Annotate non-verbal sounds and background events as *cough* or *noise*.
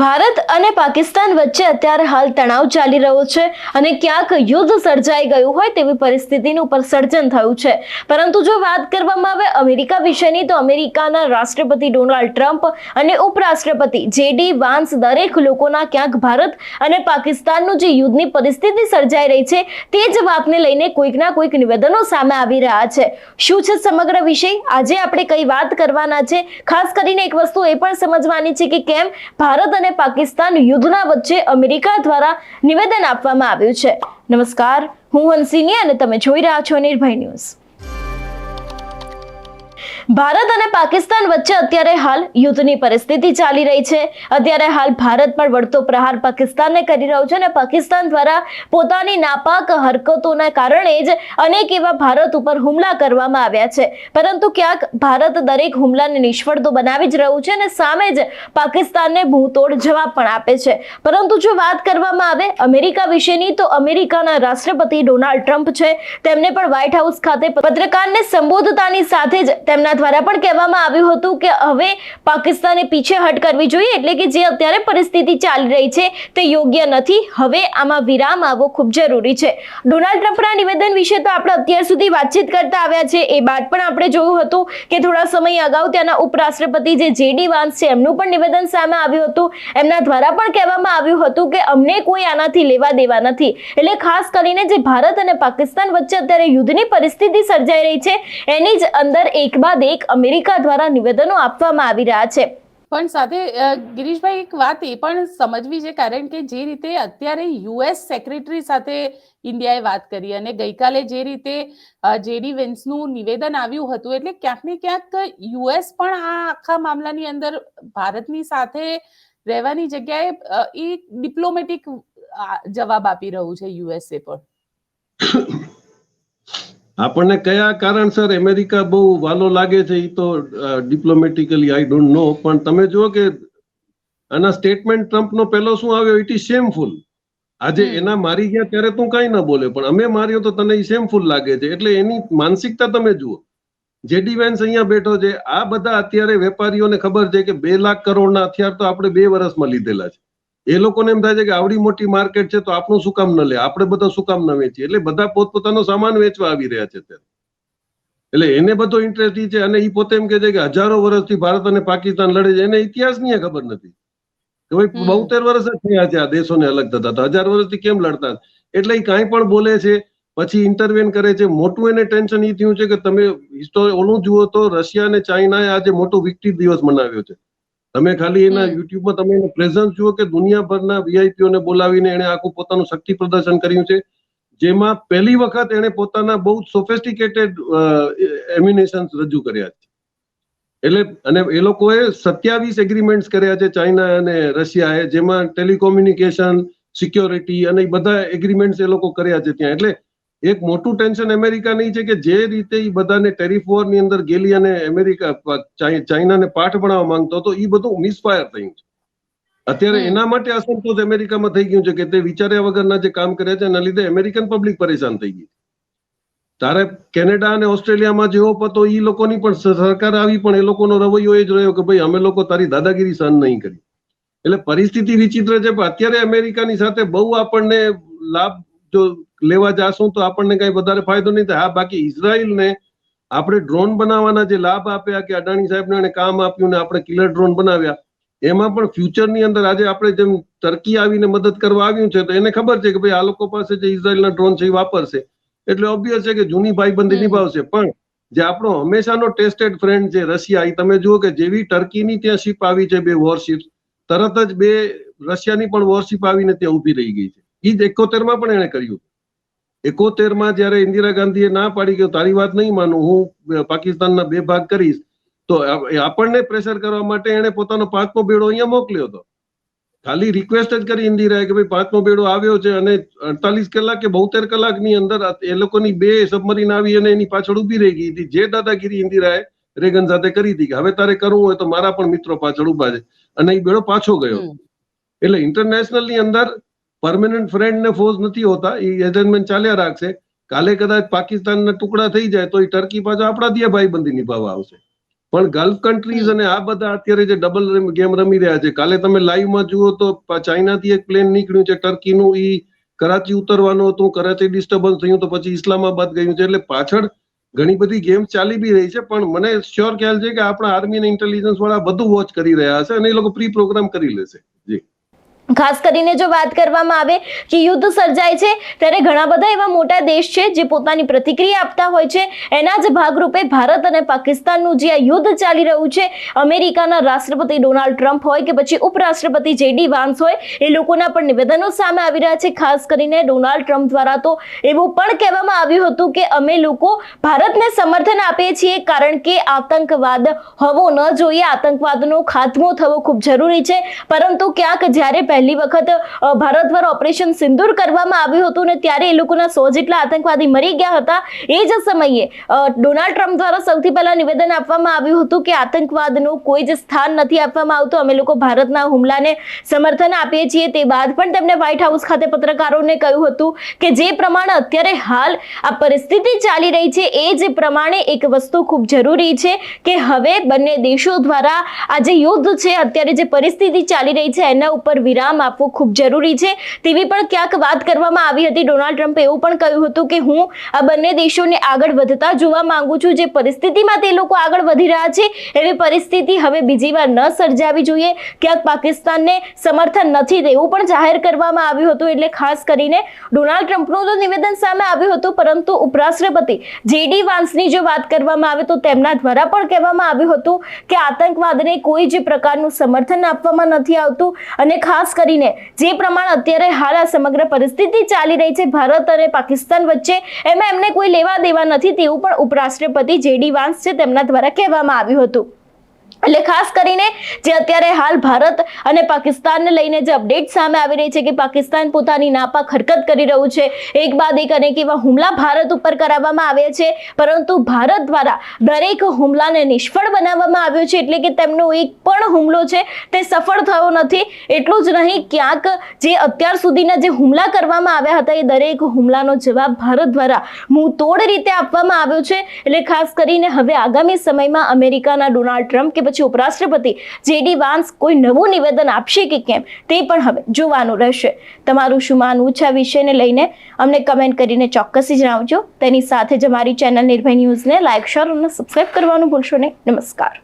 ભારત અને પાકિસ્તાન વચ્ચે અત્યારે હાલ તણાવ ચાલી રહ્યો છે અને ક્યાંક યુદ્ધ સર્જાઈ ગયું હોય તેવી પરિસ્થિતિનું પર સર્જન થયું છે. પરંતુ જો વાત કરવામાં આવે અમેરિકા વિશેની, તો અમેરિકાના રાષ્ટ્રપતિ ડોનાલ્ડ ટ્રમ્પ અને ઉપરાષ્ટ્રપતિ જેડી વાન્સ દરેક લોકોના ક્યાંક ભારત અને પાકિસ્તાનનું જે યુદ્ધની પરિસ્થિતિ સર્જાઈ રહી છે, તે જ વાતને લઈને કોઈકના કોઈક નિવેદનો સામે આવી રહ્યા છે. શું છે સમગ્ર વિષય? આજે આપણે કઈ વાત કરવાના છે? ખાસ કરીને એક વસ્તુ એ પણ સમજવાની છે કે કેમ ભારત અને પાકિસ્તાન યુદ્ધના વચ્ચે અમેરિકા દ્વારા નિવેદન આપવામાં આવ્યું છે. નમસ્કાર, હું હંસિની અને તમે જોઈ રહ્યા છો નિર્ભય ન્યૂઝ. ભારત અને પાકિસ્તાન વચ્ચે અત્યારે હાલ યુદ્ધની પરિસ્થિતિ ચાલી રહી છે. અત્યારે હાલ ભારત પણ વળતો પ્રહાર પાકિસ્તાનને કરી રહ્યો છે અને પાકિસ્તાન દ્વારા પોતાની નાપાક હરકતોના કારણે જ અનેક એવા ભારત ઉપર હુમલા કરવામાં આવ્યા છે. પરંતુ ક્યાંક ભારત દરેક હુમલાને નિષ્ફળ તો બનાવી જ રહ્યું છે અને સામે જ પાકિસ્તાનને ભૂતોડ જવાબ પણ આપે છે. પરંતુ જો વાત કરવામાં આવે અમેરિકા વિશેની તો અમેરિકાના રાષ્ટ્રપતિ ડોનાલ્ડ ટ્રમ્પ છે. તેમને પણ વ્હાઇટ હાઉસ ખાતે પત્રકારને સંબોધતાની સાથે જ તેમના દ્વારા પણ કહેવામાં આવ્યું હતું કે હવે પાકિસ્તાને પીછેહટ કરવી જોઈએ એટલે કે જે અત્યારે પરિસ્થિતિ ચાલી રહી છે તે યોગ્ય નથી. હવે આમાં વિરામ આવવો ખૂબ જરૂરી છે. ડોનાલ્ડ ટ્રમ્પના નિવેદન વિશે તો આપણે અત્યાર સુધી વાતચીત કરતા આવ્યા છે. એ બાદ પણ આપણે જોયું હતું કે થોડા સમય અગાઉ ત્યાંના ઉપરાષ્ટ્રપતિ જે જેડી વાન્સ છે, એમનું પણ નિવેદન સામે આવ્યું હતું. એમના દ્વારા પણ કહેવામાં આવ્યું હતું કે અમને કોઈ આનાથી લેવા દેવા નથી. એટલે ખાસ કરીને જે ભારત અને પાકિસ્તાન વચ્ચે અત્યારે યુદ્ધની પરિસ્થિતિ સર્જાઈ રહી છે, એની જ અંદર એક બાદ એક અમેરિકા દ્વારા નિવેદનો આપવામાં આવી રહ્યા છે. પણ સાથે ગિરીશભાઈ એક વાત એ પણ સમજવી છે કારણ કે જે રીતે અત્યારે યુએસ સેક્રેટરી સાથે ઇન્ડિયાએ વાત કરી અને ગઈકાલે જે રીતે જેડી વેન્સનું નિવેદન આવ્યું હતું એટલે ક્યાંક ને ક્યાંક યુએસ પણ આ આખા મામલાની અંદર ભારતની સાથે રહેવાની જગ્યાએ એ ડિપ્લોમેટિક જવાબ આપી રહ્યું છે યુએસએ પણ *coughs* આપણને કયા કારણસર અમેરિકા બહુ વાલો લાગે છે એ તો ડિપ્લોમેટિકલી આઈ ડોન્ટ નો પણ તમે જુઓ કે આના સ્ટેટમેન્ટ ટ્રમ્પનો પહેલો શું આવ્યો? ઇટ ઇઝ શેમફુલ આજે એના મારી ગયા ત્યારે તું કઈ ના બોલે પણ અમે માર્યો તો તને એ શેમફુલ લાગે છે. એટલે એની માનસિકતા તમે જુઓ. જેડી વેન્સ અહીંયા બેઠો છે આ બધા અત્યારે વેપારીઓને ખબર છે કે બે લાખ કરોડના હથિયાર તો આપણે બે વર્ષમાં લીધેલા છે. એ લોકોને એમ થાય છે કે આવડી મોટી માર્કેટ છે તો આપણું શું કામ ન લે? આપણે બધા શું કામ ન વેચીએ? એટલે બધા પોતપોતાનો સામાન વેચવા આવી રહ્યા છે ત્યારે એટલે એને બધો ઇન્ટરેસ્ટ છે અને એ પોતે એમ કે છે કે હજારો વર્ષથી ભારત અને પાકિસ્તાન લડે છે. એને ઇતિહાસની ખબર નથી. કે ભાઈ બોતેર વર્ષ જ થયા છે આ દેશોને અલગ થતા. તો હજાર વર્ષથી કેમ લડતા? એટલે એ કાંઈ પણ બોલે છે પછી ઇન્ટરવેન કરે છે. મોટું એને ટેન્શન એ થયું છે કે તમે હિસ્ટોરી ઓલું જુઓ તો રશિયા અને ચાઇનાએ આજે મોટો વિક્ટી દિવસ મનાવ્યો છે. તમે ખાલી એના યુટ્યુબમાં તમે એનો પ્રેઝન્સ જુઓ કે દુનિયાભરના વીઆઈપીઓને બોલાવીને એને આખું પોતાનું શક્તિ પ્રદર્શન કર્યું છે. જેમાં પહેલી વખત એણે પોતાના બહુ સોફેસ્ટિકેટેડ એમિનેશન્સ રજૂ કર્યા છે. એટલે અને એ લોકોએ સત્યાવીસ એગ્રીમેન્ટ્સ કર્યા છે ચાઇના અને રશિયાએ જેમાં ટેલિકોમ્યુનિકેશન સિક્યોરિટી અને બધા એગ્રીમેન્ટ્સ એ લોકો કર્યા છે ત્યાં. એટલે એક મોટું ટેન્શન અમેરિકાની છે કે જે રીતે એ બધાને ટેરિફ વોરની અંદર ગેલી અને અમેરિકા ચાઇનાને પાઠ ભણાવવા માંગતો હતો એ બધું મિસફાયર થયું છે. અત્યારે એના માટે અસંતોષ અમેરિકામાં થઈ ગયું છે કે તે વિચાર્યા વગરના જે કામ કર્યા છે એના લીધે અમેરિકન પબ્લિક પરેશાન થઈ ગઈ તારે કેનેડા અને ઓસ્ટ્રેલિયામાં જેવો પતો એ લોકોની પણ સરકાર આવી પણ એ લોકોનો રવૈયો એ જ રહ્યો કે ભાઈ અમે લોકો તારી દાદાગીરી સહન નહીં કરી. એટલે પરિસ્થિતિ વિચિત્ર છે પણ અત્યારે અમેરિકાની સાથે બહુ આપણને લાભ જો લેવા જાશું તો આપણને કઈ વધારે ફાયદો નહીં થાય. હા બાકી ઇઝરાયલને આપણે ડ્રોન બનાવવાના જે લાભ આપ્યા કે અદાણી સાહેબને એને કામ આપ્યું ને આપણે કિલર ડ્રોન બનાવ્યા એમાં પણ ફ્યુચરની અંદર આજે આપણે જેમ ટર્કી આવીને મદદ કરવા આવ્યું છે તો એને ખબર છે કે ભાઈ આ લોકો પાસે જે ઇઝરાયલના ડ્રોન છે એ વાપરશે. એટલે ઓબ્વિયસ છે કે જૂની ભાઈબંધી નિભાવશે. પણ જે આપણો હંમેશાનો ટેસ્ટેડ ફ્રેન્ડ છે રશિયા એ તમે જુઓ કે જેવી ટર્કીની ત્યાં શિપ આવી છે બે વોરશિપ તરત જ બે રશિયાની પણ વોરશિપ આવીને ત્યાં ઊભી રહી ગઈ છે. એ જ એકોતેરમાં પણ એણે કર્યું. એકોતેરમાં જ્યારે ઇન્દિરા ગાંધીએ ના પાડી કે તારી વાત નહીં માનું હું પાકિસ્તાનના બે ભાગ કરીશ તો આપણને પ્રેશર કરવા માટે એણે પોતાનો પાંચમો બેડો અહીંયા મોકલ્યો હતો. ખાલી રિક્વેસ્ટ જ કરી ઇન્દિરાએ કે ભાઈ પાંચમો બેડો આવ્યો છે અને અડતાલીસ કલાક કે બોતેર કલાકની અંદર એ લોકોની બે સબમરીન આવી અને એની પાછળ ઊભી રહી ગઈ હતી. જે દાદાગીરી ઇન્દિરાએ રેગન સાથે કરી હતી કે હવે તારે કરવું હોય તો મારા પણ મિત્રો પાછળ ઊભા છે. અને એ બેડો પાછો ગયો. એટલે ઇન્ટરનેશનલની અંદર પરમેનન્ટ ફ્રેન્ડ ને ફોઝ નથી હોતા એ એજન્ટમેન્ટ ચાલ્યા રાખશે. કાલે કદાચ પાકિસ્તાનના ટુકડા થઈ જાય તો એ ટર્કી પાછો આપણા ત્યાં ભાઈબંધી નિભાવવા આવશે. પણ ગલ્ફ કન્ટ્રીઝ અને આ બધા અત્યારે જે ડબલ ગેમ રમી રહ્યા છે, કાલે તમે લાઈવમાં જુઓ તો ચાઇનાથી એક પ્લેન નીકળ્યું છે ટર્કીનું ઈ કરાચી ઉતરવાનું હતું, કરાચી ડિસ્ટર્બન્સ થયું તો પછી ઇસ્લામાબાદ ગયું છે, એટલે પાછળ ઘણી બધી ગેમ ચાલી બી રહી છે, પણ મને શ્યોર ખ્યાલ છે કે આપણા આર્મી અને ઇન્ટેલિજન્સ વાળા બધું વોચ કરી રહ્યા હશે અને એ લોકો પ્રી પ્રોગ્રામ કરી લેશે. ખાસ કરીને જો વાત કરવામાં આવે કે યુદ્ધ સર્જાય છે, ત્યારે ઘણા બધા એવા મોટા દેશ છે જે પોતાની પ્રતિક્રિયા આપતા હોય છે. એના જ ભાગરૂપે ભારત અને પાકિસ્તાનનું જે આ યુદ્ધ ચાલી રહ્યું છે, અમેરિકાના રાષ્ટ્રપતિ ડોનાલ્ડ ટ્રમ્પ હોય કે પછી ઉપરાષ્ટ્રપતિ જેડી વાન્સ હોય, એ લોકોના પણ નિવેદનો સામે આવી રહ્યા છે. ખાસ કરીને ડોનાલ્ડ ટ્રમ્પ દ્વારા તો એવું પણ કહેવામાં આવ્યું હતું કે અમે લોકો ભારતને સમર્થન આપીએ છીએ, કારણ કે આતંકવાદ હોવો ન જોઈએ. આતંકવાદનો ખાત્મો થવો ખૂબ જરૂરી છે. પરંતુ ક્યાંક જ્યારે વખત અ, ભારત દ્વારા ઓપરેશન સિંદૂર કરવામાં આવ્યું હતું ને ત્યારે એ લોકોના સો જેટલા આતંકવાદી મરી ગયા હતા. એ જ સમયે ડોનાલ્ડ ટ્રમ્પ દ્વારા સૌથી પહેલા નિવેદન આપવામાં આવ્યું હતું કે આતંકવાદનું કોઈ જ સ્થાન નથી આપવામાં આવતું. અમે લોકો ભારતના હુમલાને સમર્થન આપીએ છીએ. તે બાદ પણ તેમણે વ્હાઇટ હાઉસ ખાતે પત્રકારોને કહ્યું હતું કે જે પ્રમાણે અત્યારે હાલ આ પરિસ્થિતિ ચાલી રહી છે એ જ પ્રમાણે એક વસ્તુ ખૂબ જરૂરી છે કે હવે બંને દેશો દ્વારા આ જે યુદ્ધ છે અત્યારે જે પરિસ્થિતિ ચાલી રહી છે એના ઉપર વિરામ આપવું ખૂબ જરૂરી છે. તેવી પણ ક્યાંક વાત કરવામાં આવી હતી. ડોનાલ્ડ ટ્રમ્પે એવું પણ કહ્યું હતું કે હું આ બંને દેશોને આગળ વધતા જોવા માંગુ છું. જે પરિસ્થિતિમાં તે લોકો આગળ વધી રહ્યા છે, એવી પરિસ્થિતિ હવે બીજી વાર ન સર્જાવી જોઈએ. ક્યાંક પાકિસ્તાનને સમર્થન નથી તેવું પણ જાહેર કરવામાં આવ્યું હતું. એટલે ખાસ કરીને ડોનાલ્ડ ટ્રમ્પનું તો નિવેદન સામે આવ્યું હતું, પરંતુ ઉપરાષ્ટ્રપતિ જેડી વાન્સની જો વાત કરવામાં આવે તો તેમના દ્વારા પણ કહેવામાં આવ્યું હતું કે આતંકવાદને કોઈ જ પ્રકારનું સમર્થન આપવામાં નથી આવતું. અને ખાસ કરીને જે પ્રમાણે અત્યારે હાલ આ સમગ્ર પરિસ્થિતિ ચાલી રહી છે, ભારત અને પાકિસ્તાન વચ્ચે, એમાં એમને કોઈ લેવા દેવા નથી તેવું પણ ઉપરાષ્ટ્રપતિ જેડી વાન્સ છે, તેમના દ્વારા કહેવામાં આવ્યું હતું. એટલે ખાસ કરીને જે અત્યારે હાલ ભારત અને પાકિસ્તાનને લઈને જે અપડેટ સામે આવી રહી છે કે પાકિસ્તાન પોતાની નાપાક હરકત કરી રહ્યું છે, એક બાદ એક અનેક એવા હુમલા ભારત ઉપર કરાવવામાં આવ્યા છે, પરંતુ ભારત દ્વારા દરેક હુમલાને નિષ્ફળ બનાવવામાં આવ્યો છે, એટલે કે તેમનો એક પણ હુમલો છે તે સફળ થયો નથી, એટલું જ નહીં, ક્યાંક જે અત્યાર સુધીના જે હુમલા કરવામાં આવ્યા હતા, એ દરેક હુમલાનો જવાબ ભારત દ્વારા મુંહ તોડ રીતે આપવામાં આવ્યો છે, એટલે ખાસ કરીને હવે આગામી સમયમાં અમેરિકાના ડોનાલ્ડ ટ્રમ્પ કે પછી ઉપરાષ્ટ્રપતિ. જેડી વાન્સ કોઈ નવું નિવેદન આપશે કે કેમ? તે પણ હવે જોવાનું રહેશે. તમારું શું માનવું છે આ વિષયને લઈને? અમને કમેન્ટ કરીને ચોક્કસથી જણાવજો. તેની સાથે જ અમારી ચેનલ નિર્ભય ન્યૂઝને લાઇક શેર અને સબસ્ક્રાઇબ કરવાનું ભૂલશો નહીં. નમસ્કાર.